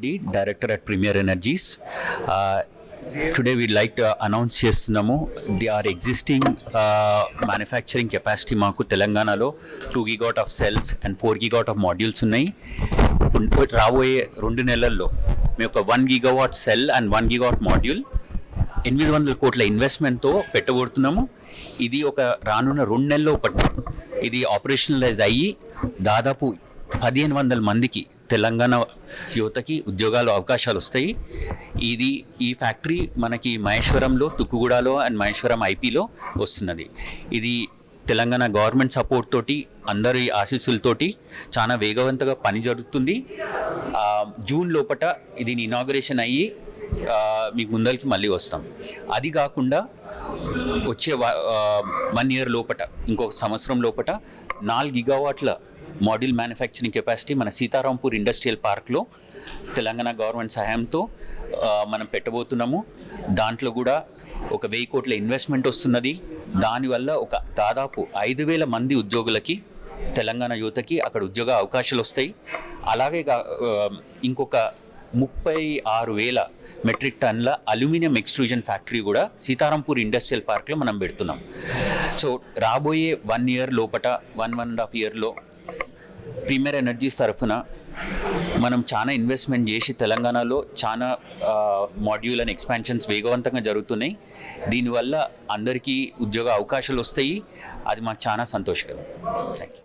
Reddy director at premier energies today we like like చేస్తున్నాము the are existing manufacturing capacity మాకు తెలంగాణలో two gigawatt of cells and four gigawatt of modules ఉన్నాయి. రాబోయే రెండు నెలల్లో మేము ఒక one gigawatt cell and one gigawatt module ఎనిమిది వందల కోట్ల ఇన్వెస్ట్మెంట్తో పెట్టబోతున్నాము. ఇది ఒక రానున్న రెండు నెలల్లో ఒకటి ఇది ఆపరేషనలైజ్ అయ్యి దాదాపు పదిహేను వందల మందికి తెలంగాణ యువతకి ఉద్యోగాలు అవకాశాలు వస్తాయి. ఇది ఈ ఫ్యాక్టరీ మనకి మహేశ్వరంలో తుక్కుగూడలో అండ్ మహేశ్వరం ఐపీలో వస్తున్నది. ఇది తెలంగాణ గవర్నమెంట్ సపోర్ట్ తోటి అందరి ఆశీస్సులతోటి చాలా వేగవంతంగా పని జరుగుతుంది. జూన్ లోపట ఇది ఇనాగరేషన్ అయ్యి మీకు ముందరికి మళ్ళీ వస్తాం. అది కాకుండా వచ్చే వన్ ఇయర్ లోపట ఇంకొక సంవత్సరం లోపట నాలుగు గిగావాట్ల మోడ్యూల్ మ్యానుఫ్యాక్చరింగ్ కెపాసిటీ మన సీతారాంపూర్ ఇండస్ట్రియల్ పార్క్లో తెలంగాణ గవర్నమెంట్ సహాయంతో మనం పెట్టబోతున్నాము. దాంట్లో కూడా ఒక వెయ్యి కోట్ల ఇన్వెస్ట్మెంట్ వస్తున్నది. దానివల్ల ఒక దాదాపు ఐదు వేల మంది ఉద్యోగులకి తెలంగాణ యువతకి అక్కడ ఉద్యోగ అవకాశాలు వస్తాయి. అలాగే ఇంకొక ముప్పై ఆరు వేల మెట్రిక్ టన్ల అల్యూమినియం ఎక్స్ట్రూజన్ ఫ్యాక్టరీ కూడా సీతారాంపూర్ ఇండస్ట్రియల్ పార్క్లో మనం పెడుతున్నాం. సో రాబోయే వన్ ఇయర్ లోపట వన్ వన్ అండ్ హాఫ్ ఇయర్లో ప్రీమియర్ ఎనర్జీస్ తరఫున మనం చాలా ఇన్వెస్ట్మెంట్ చేసి తెలంగాణలో చాలా మాడ్యూల్ అండ్ ఎక్స్పాన్షన్స్ వేగవంతంగా జరుగుతున్నాయి. దీనివల్ల అందరికీ ఉద్యోగ అవకాశాలు వస్తాయి. అది మాకు చాలా సంతోషకరం. Thank you